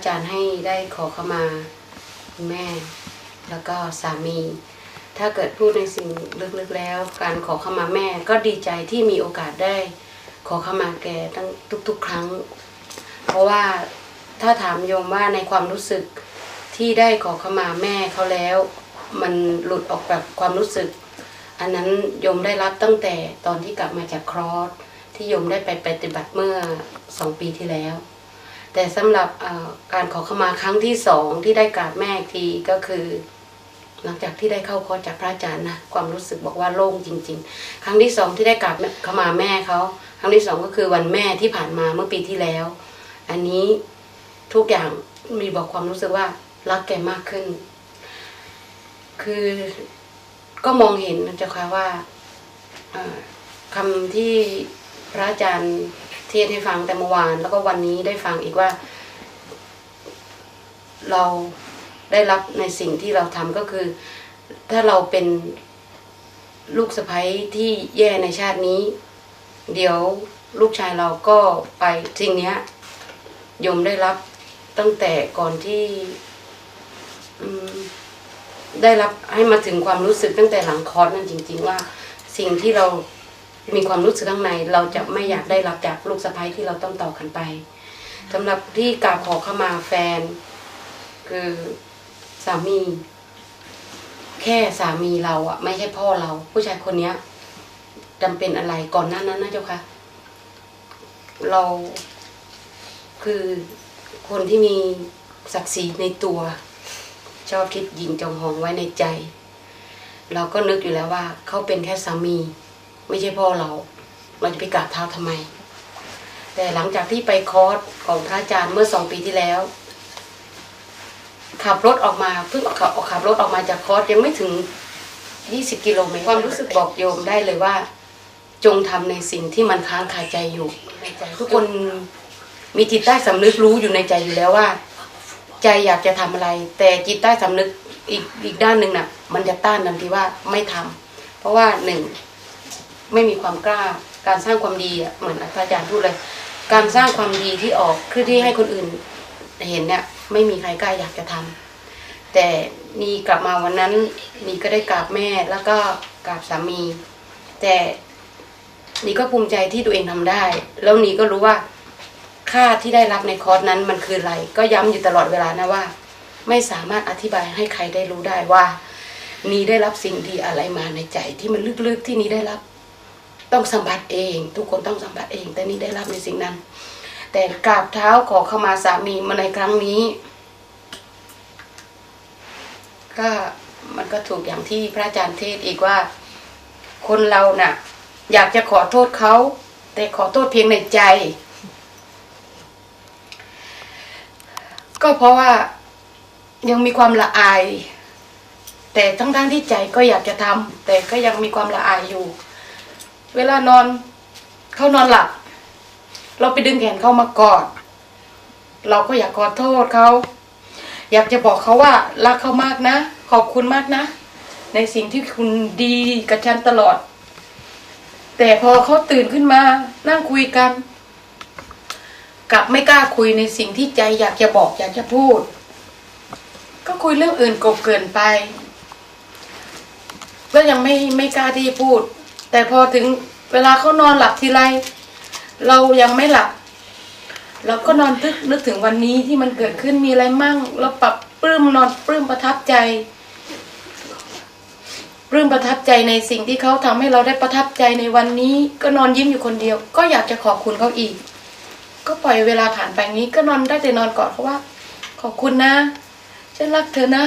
อาจารย์ให้ได้ขอเข้ามาคุณแม่ แล้วก็สามี ถ้าเกิดพูดในสิ่งลึกๆแล้ว การขอเข้ามาแม่ ก็ดีใจที่มีโอกาสได้ขอเข้ามาแกตั้งทุก ๆ ครั้ง เพราะว่าถ้าถามโยมว่าในความรู้สึกที่ได้ขอเข้ามาแม่เขาแล้ว มันหลุดออกแบบความรู้สึก อันนั้นโยมได้รับตั้งแต่ตอนที่กลับมาจากครอสที่โยมได้ไปปฏิบัติเมื่อสองปีที่แล้ว แต่สำหรับการขอขมาครั้งที่สองที่ได้กราบแม่ทีก็คือ หลังจากที่ได้เข้าคอร์สจากพระอาจารย์นะความรู้สึกบอกว่าโล่งจริง ๆ ครั้งที่สองที่ได้กราบขมาแม่เขาครั้งที่สองก็คือวันแม่ที่ผ่านมาเมื่อปีที่แล้ว อันนี้ทุกอย่างมีบอกความรู้สึกว่ารักแกมากขึ้น คือก็มองเห็นนะเจ้าค่ะว่าคำที่พระอาจารย์ เทศน์ให้ฟังแต่เมื่อวาน แล้วก็วันนี้ได้ฟังอีกว่า เราได้รับในสิ่งที่เราทำก็คือ ถ้าเราเป็นลูกสะใภ้ที่แย่ในชาตินี้ เดี๋ยวลูกชายเราก็ไปสิ่งเนี้ยยมได้รับตั้งแต่ก่อนที่ได้รับให้มาถึงความรู้สึกตั้งแต่หลังคอร์สนั่นจริง ๆ ว่า สิ่งที่เรา มีความรู้สึกข้างในเราจะไม่อยากได้รับจากลูกสะใภ้ที่เราต้องต่อกันไปสำหรับที่กราบขอเข้ามาแฟน คือสามี แค่สามีเราอะไม่ใช่พ่อเรา ผู้ชายคนเนี้ยจำเป็นอะไรก่อนหน้านั้นนะเจ้าคะเราคือคนที่มีศักดิ์ศรีในตัว ชอบคิดยิงจองหองไว้ในใจ เราก็นึกอยู่แล้วว่าเขาเป็นแค่สามี ไม่ใช่พ่อเรา เราจะไปกราบเท้าทำไม แต่หลังจากที่ไปคอร์สของพระอาจารย์เมื่อสองปีที่แล้ว ขับรถออกมาเพิ่งขับขับรถออกมาจากคอร์สยังไม่ถึงยี่สิบกิโลเมตรความรู้สึกบอกโยมได้เลยว่า จงทำในสิ่งที่มันค้างคาใจอยู่ทุกคนมีจิตใต้สำนึกรู้อยู่ในใจอยู่แล้วว่า ใจอยากจะทำอะไร แต่จิตใต้สำนึกอีกอีกด้านหนึ่งน่ะ มันจะต้านทันทีว่าไม่ทำเพราะว่าหนึ่ง ไม่มีความกล้า การสร้างความดีอะเหมือนอาจารย์พูดเลย การสร้างความดีที่ออกคือที่ให้คนอื่นเห็นเนี่ยไม่มีใครกล้าอยากจะทำแต่นีกลับมาวันนั้นนีก็ได้กราบแม่แล้วก็กราบสามี แต่นีก็ภูมิใจที่ตัวเองทำได้ แล้วนีก็รู้ว่าค่าที่ได้รับในคอร์สนั้นมันคืออะไร ก็ย้ำอยู่ตลอดเวลานะว่า ไม่สามารถอธิบายให้ใครได้รู้ได้ว่านีได้รับสิ่งดีอะไรมาในใจที่มันลึกๆที่นีได้รับ ต้องสัมผัสเอง ทุกคนต้องสัมผัสเอง แต่นี้ได้รับในสิ่งนั้น แต่กราบเท้าขอเข้ามาสามีมาในครั้งนี้ ก็มันก็ถูกอย่างที่พระอาจารย์เทศอีกว่า คนเราน่ะ อยากจะขอโทษเขา แต่ขอโทษเพียงในใจ ก็เพราะว่ายังมีความละอาย แต่ทั้งๆที่ใจก็อยากจะทำแต่ก็ยังมีความละอายอยู่ เวลานอนเขานอนหลับ เราไปดึงแขนเขามากอด เราก็อยากขอโทษเขา อยากจะบอกเขาว่ารักเขามากนะ ขอบคุณมากนะ ในสิ่งที่คุณดีกับฉันตลอด แต่พอเขาตื่นขึ้นมา นั่งคุยกัน กลับไม่กล้าคุยในสิ่งที่ใจอยากจะบอกอยากจะพูด ก็คุยเรื่องอื่นกบเกินไป ก็ยังไม่ไม่กล้าที่จะพูด แต่พอถึงเวลาเขานอนหลับทีไร เรายังไม่หลับ เราก็นอนทึกนึกถึงวันนี้ที่มันเกิดขึ้นมีอะไรมั่ง เราปรับปลื้มนอนปลื้มประทับใจปลื้มประทับใจในสิ่งที่เขาทำให้เราได้ประทับใจในวันนี้ ก็นอนยิ้มอยู่คนเดียว ก็อยากจะขอบคุณเขาอีก ก็ปล่อยเวลาผ่านไปงี้ก็นอนได้แต่นอนกอดเขาว่า ขอบคุณนะ ฉันรักเธอนะ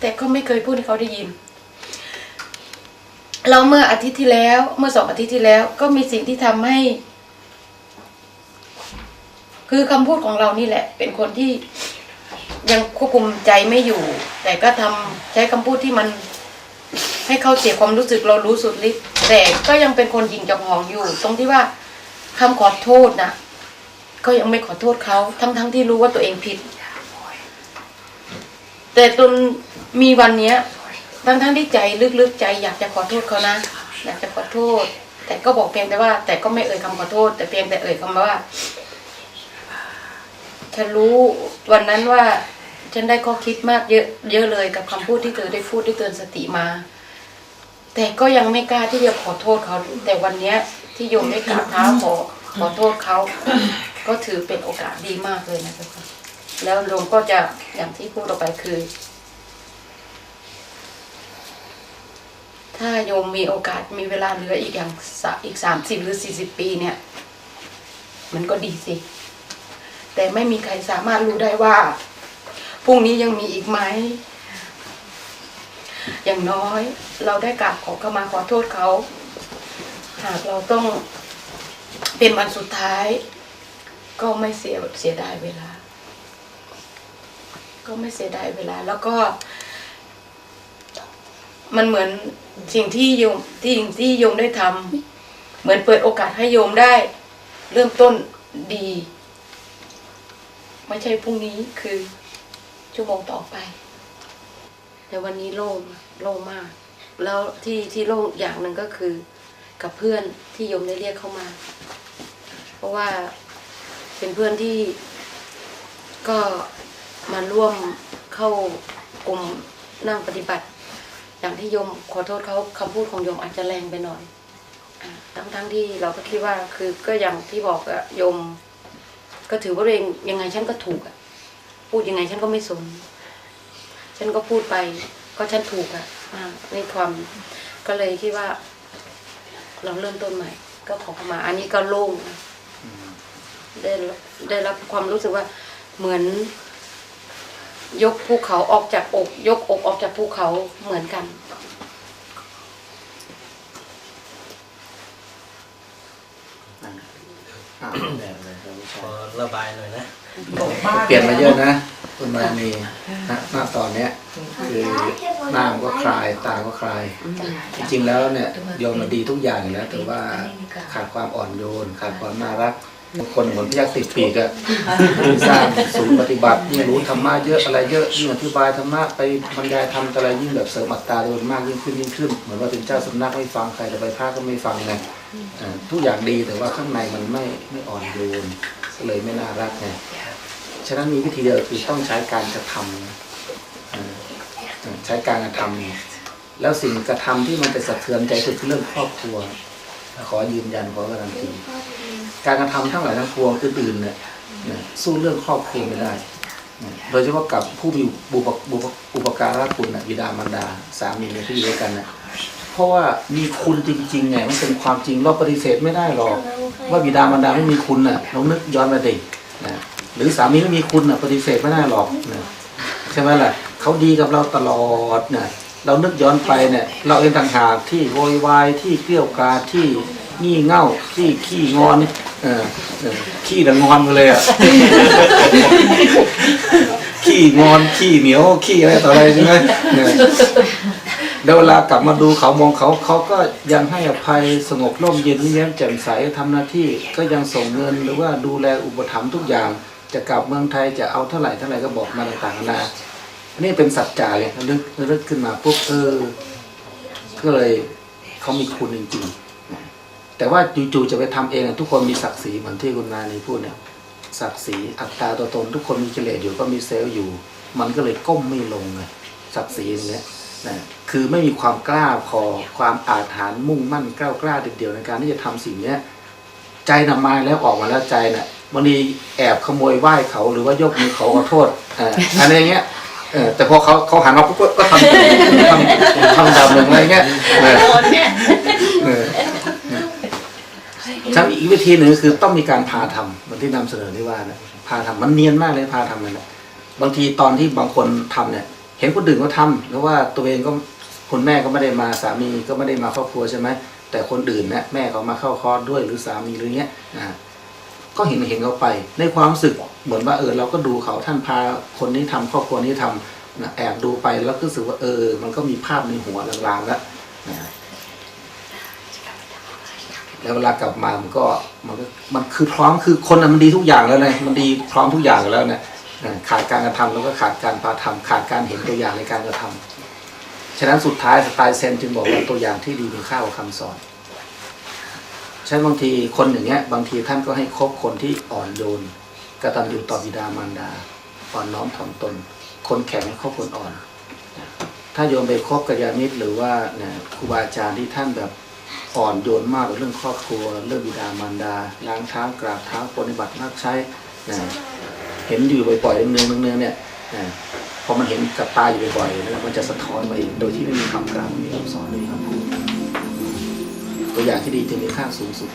แต่ก็ไม่เคยพูดให้เขาได้ยิน เราเมื่ออาทิตย์ที่แล้ว เมื่อสองอาทิตย์ที่แล้ว ก็มีสิ่งที่ทำให้ คือคำพูดของเรานี่แหละ เป็นคนที่ยังควบคุมใจไม่อยู่ แต่ก็ทำใช้คำพูดที่มัน ให้เขาเสียความรู้สึกเรารู้สุดฤทธิ์แต่ก็ยังเป็นคนหยิงจองหองอยู่ ตรงที่ว่าคำขอโทษนะก็ยังไม่ขอโทษเขาทั้งๆทที่รู้ว่าตัวเองผิด แต่ตนมีวันเนี้ย ทั้งทั้งๆที่ใจลึกๆใจอยากจะขอโทษเขานะ อยากจะขอโทษ แต่ก็บอกเพียงแต่ว่า แต่ก็ไม่เอ่ยคำขอโทษ แต่เพียงแต่เอ่ยคำว่าฉันรู้วันนั้นว่าฉันได้ข้อคิดมากเยอะเยอะเลยกับคำพูดที่เธอได้พูดได้เตือนสติมา แต่ก็ยังไม่กล้าที่จะขอโทษเขา แต่วันเนี้ยที่โยมได้กราบเท้าขอขอโทษเขา ก็ถือเป็นโอกาสดีมากเลยนะเจ้าค่ะแล้วโยมก็จะอย่างที่พูดออกไปคือ ถ้าโยมมีโอกาสมีเวลาเหลืออีกอย่างอีกสามสิบหรือสี่สิบปีเนี่ย มันก็ดีสิ แต่ไม่มีใครสามารถรู้ได้ว่าพรุ่งนี้ยังมีอีกไหมอย่างน้อยเราได้กราบขอขมาขอโทษเขา หากเราต้องเป็นวันสุดท้าย ก็ไม่เสียเสียดายเวลา ก็ไม่เสียดายเวลา แล้วก็ มันเหมือนสิ่งที่โยมที่สิ่งที่โยมได้ทำเหมือนเปิดโอกาสให้โยมได้ เริ่มต้นดี ไม่ใช่พรุ่งนี้คือชั่วโมงต่อไป แต่วันนี้โล่งโล่งมาก แล้วที่ที่โล่งอย่างหนึ่งก็คือ กับเพื่อนที่โยมได้เรียกเข้ามา เพราะว่าเป็นเพื่อนที่ก็มาร่วมเข้ากลุ่มนั่งปฏิบัติ อย่างที่โยมขอโทษเขาคำพูดของโยมอาจจะแรงไปหน่อยอ่าทั้งทั้งที่เราก็คิดว่าคือก็อย่างที่บอกอะโยม ก็ถือว่าตัวเองยังไงฉันก็ถูกอะพูดยังไงฉันก็ไม่สน ฉันก็พูดไป ก็ฉันถูกอะอ่าในความก็เลยคิดว่า เราเริ่มต้นใหม่ ก็ขอเข้ามา อันนี้ก็โล่งนะได้รับได้รับความรู้สึกว่าเหมือน ยกภูเขาออกจากอก ยกอกออกจากภูเขาเหมือนกันอ่าแบบเลยครับผู้ชาขอยระบายหน่อยนะ เปลี่ยนมาเยอะนะคุณมานีณณตอนเนี้ย คือหน้ามันก็คลายตาก็คลาย จริงๆแล้วเนี่ยโยมมันดีทุกอย่างอยู่แล้วแต่ว่าขาดความอ่อนโยนขาดความน่ารัก คนเหมือนพยักษ์ติดปีกอะสร้างศูนย์ปฏิบัติยิ่งรู้ธรรมะเยอะอะไรเยอะยิ่งอธิบายธรรมะไปบรรยายธรรมอะไรยิ่งแบบเสริมอัตตาโดนมากยิ่งขึ้นยิ่งขึ้น เหมือนว่าเป็นเจ้าสำนักไม่ฟังใครจะไปพระก็ไม่ฟังไงทุกอย่างดีแต่ว่าข้างในมันไม่ไม่อ่อนโยนก็เลยไม่น่ารักไงฉะนั้นมีวิธีเดียวคือต้องใช้การกระทำใช้การกระทำแล้วสิ่งกระทำที่มันไปสะเทือนใจคือเรื่องครอบครัว ขอยืนยันขอการันตี การกระทำทั้งหลายทั้งปวงอื่นๆเนี่ยสู้เรื่องครอบครัวไม่ได้ โดยเฉพาะกับผู้มีบุปบุปอุปการะคุณน่ะบิดามารดาสามีเนี่ยที่อยู่ด้วยกันนะเพราะว่ามีคุณจริงๆไงมันเป็นความจริงเราปฏิเสธไม่ได้หรอก ว่าบิดามารดาไม่มีคุณน่ะลองนึกย้อนมาดินะหรือสามีไม่มีคุณน่ะปฏิเสธไม่ได้หรอกนะใช่ไหมล่ะเขาดีกับเราตลอดนะเรานึกย้อนไปเนี่ย เราเองต่างหากที่โวยวายที่เกลี้ยวกราดที่งี่เง่าที่ขี้งอนเออเออ ขี้ดังงอนมาเลยอะ ขี้งอนขี้เหนียวขี้อะไรต่ออะไรใช่ไหมเนี่ยแล้วเวลากลับมาดูเขามองเขาเขาก็ยังให้อภัยสงบร่มเย็นยิ้มแย้มแจ่มใสทำหน้าที่ ก็ยังส่งเงินหรือว่าดูแลอุปถัมภ์ทุกอย่าง จะกลับเมืองไทยจะเอาเท่าไหร่เท่าไหร่ก็บอกมาต่างๆนานาอันนี้เป็นสัจจาเลยนึกนึกขึ้นมาปุ๊บเออก็เลยเขามีคุณจริงๆ แต่ว่าจู่ๆจะไปทำเองทุกคนมีศักดิ์ศรีเหมือนที่คุณนานีพูดเนี่ยศักดิ์ศรีอัตตาตัวตน ทุกคนมีกิเลสอยู่ก็มีเซลล์อยู่ มันก็เลยก้มไม่ลงไงศักดิ์ศรีอย่างเงี้ยนะคือไม่มีความกล้าพอความอาถรรพ์มุ่งมั่นกล้ากล้าเดี่ยวในการที่จะทำสิ่งเนี้ยใจนำมาแล้วออกมาแล้วใจน่ะบางทีแอบขโมยไหว้เขาหรือว่ายกมือเขาขอโทษอ่ออันนี้อย่างเงี้ยแต่พอเขาเขาหันมาปุ๊บก็ทำทำทำดำหนึ่งอะไรเงี้ยเออเออทั้งอี กวิธีหนึ่งคือต้องมีการพาทำเหมือนที่นำเสนอที่ว่านะพาทำมันเนียนมากเลยพาทำมันนะบางทีตอนที่บางคนทำเนี่ย เห็นคนอื่นเขาทำแล้วว่าตัวเองก็คุณแม่ก็ไม่ได้มาสามีก็ไม่ได้มาครอบครัวใช่ไหมแต่คนอื่นเนี่ยแม่เขามาเข้าคอร์สด้วยหรือสามีหรือเงี้ยอ่าก็เห็นเห็นเขาไป ในความรู้สึกเหมือนว่าเออเราก็ดูเขาท่านพาคนนี้ทำครอบครัวนี้ทำนะแอบดูไปแล้วก็รู้สึกว่าเออ มันก็มีภาพในหัวลางๆแล้วนะ แล้วเวลากลับมามันก็มันก็มันคือพร้อมคือคนน่ะมันดีทุกอย่างแล้วเลยมันดีพร้อมทุกอย่างแล้วนะอ่าขาดการกระทำแล้วก็ขาดการพาทำขาดการเห็นตัวอย่างในการกระทำฉะนั้นสุดท้ายสไตล์เซนจึงบอกว่าตัวอย่างที่ดีมีค่ากว่าคำสอนฉะนั้นบางทีคนอย่างเงี้ยบางทีท่านก็ให้คบคนที่อ่อนโยนกตัญญูต่อบิดามารดาอ่อนน้อมถ่อมตน คนแข็งให้คบคนอ่อน ถ้าโยมไปคบกัลยาณมิตรหรือว่าเนี่ยครูบาอาจารย์ที่ท่านแบบ อ่อนโยนมากเรื่องครอบครัว เรื่องบิดามารดาล้างเท้ากราบเท้าปฏิบัตินักใช้นะเห็นอยู่บ่อยๆเนืองๆเนืองๆเนี่ยนะพอมันเห็นกับตาอยู่บ่อยๆแล้วมันจะสะท้อนมาเองโดยที่ไม่มีคำกล่าวไม่มีคำสอนไม่มีคำพูดตัวอย่างที่ดีจึงมีค่าสูงสุด